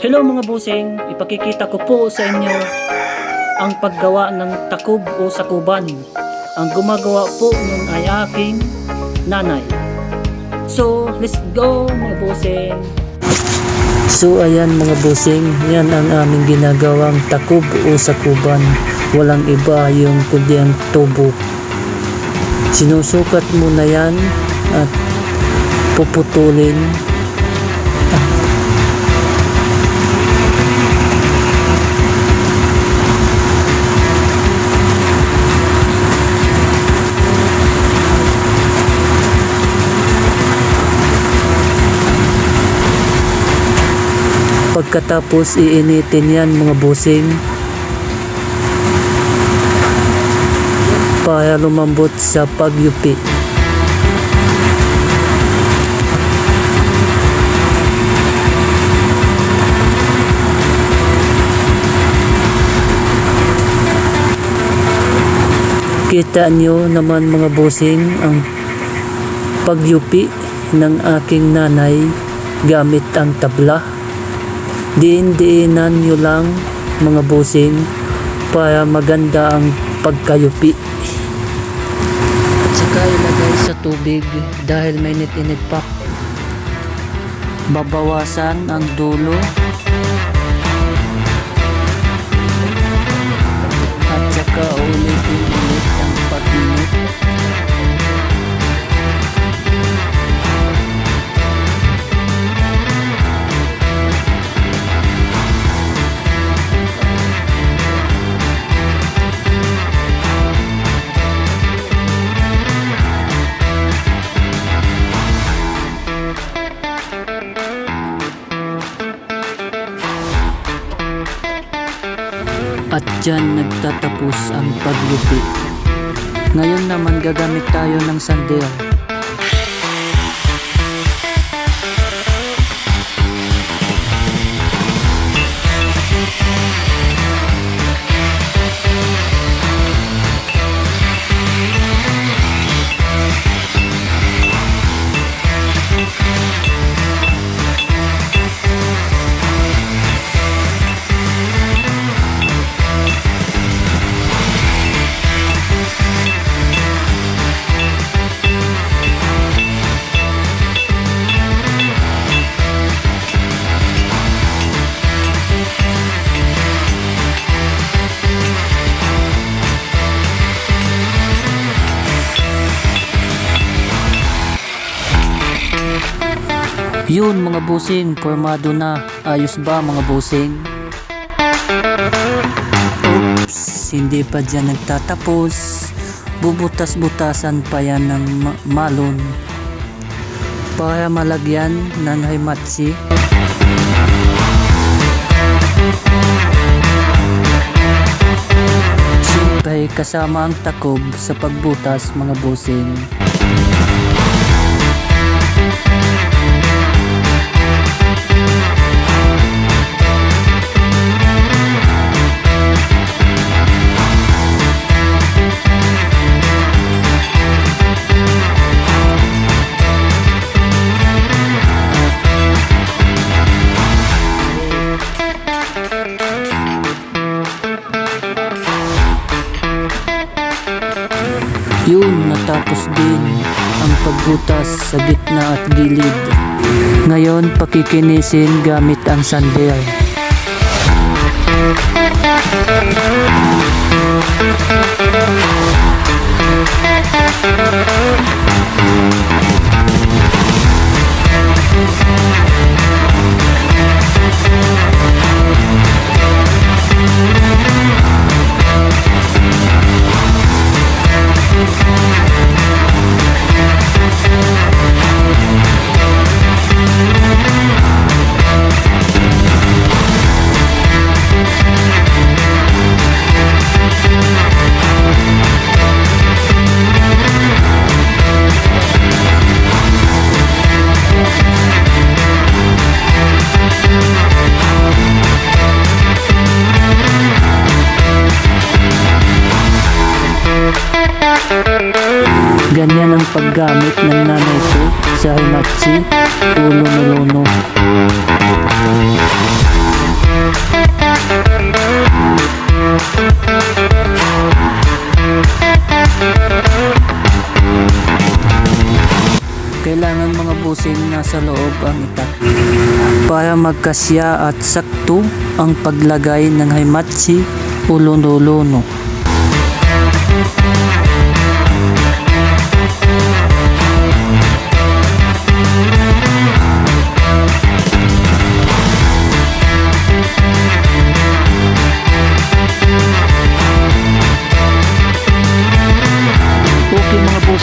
Hello mga busing, ipakikita ko po sa inyo ang paggawa ng takub o sakuban. Ang gumagawa po nun ay aking nanay. So, let's go mga busing. So ayan mga busing, yan ang aming ginagawang takub o sakuban. Walang iba yung kundi ang tubo. Sinusukat mo na yan at puputulin Pagkatapos iinitin yan mga busing para lumambot sa pagyupi. Kita nyo naman mga busing ang pagyupi ng aking nanay gamit ang tabla. Diin-diinan nyo lang mga busing para maganda ang pagkayupi. At saka ilagay sa tubig dahil may init pa. Babawasan ang dulo. Dyan nagtatapos ang paglupi. Ngayon naman gagamit tayo ng sandel. Yun mga busing, formado na. Ayos ba mga busing? Oops, hindi pa dyan nagtatapos. Bubutas-butasan pa yan ng ma- malon. Para malagyan ng himatsi. Siyempre kasama ang takob sa pagbutas mga busing. Yun, natapos din ang pagbutas sa gitna at gilid. Ngayon, pakikinisin gamit ang sandel. Ganyan ang paggamit ng nanay ko sa Himachi Ulunuluno. Kailangan mga busing nasa loob ang itak para magkasya at sakto ang paglagay ng Himachi Ulunuluno.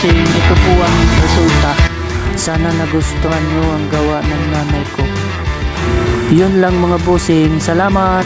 Busing, ito po ang resulta. Sana nagustuhan nyo ang gawa ng nanay ko. Yun lang mga busing, salamat!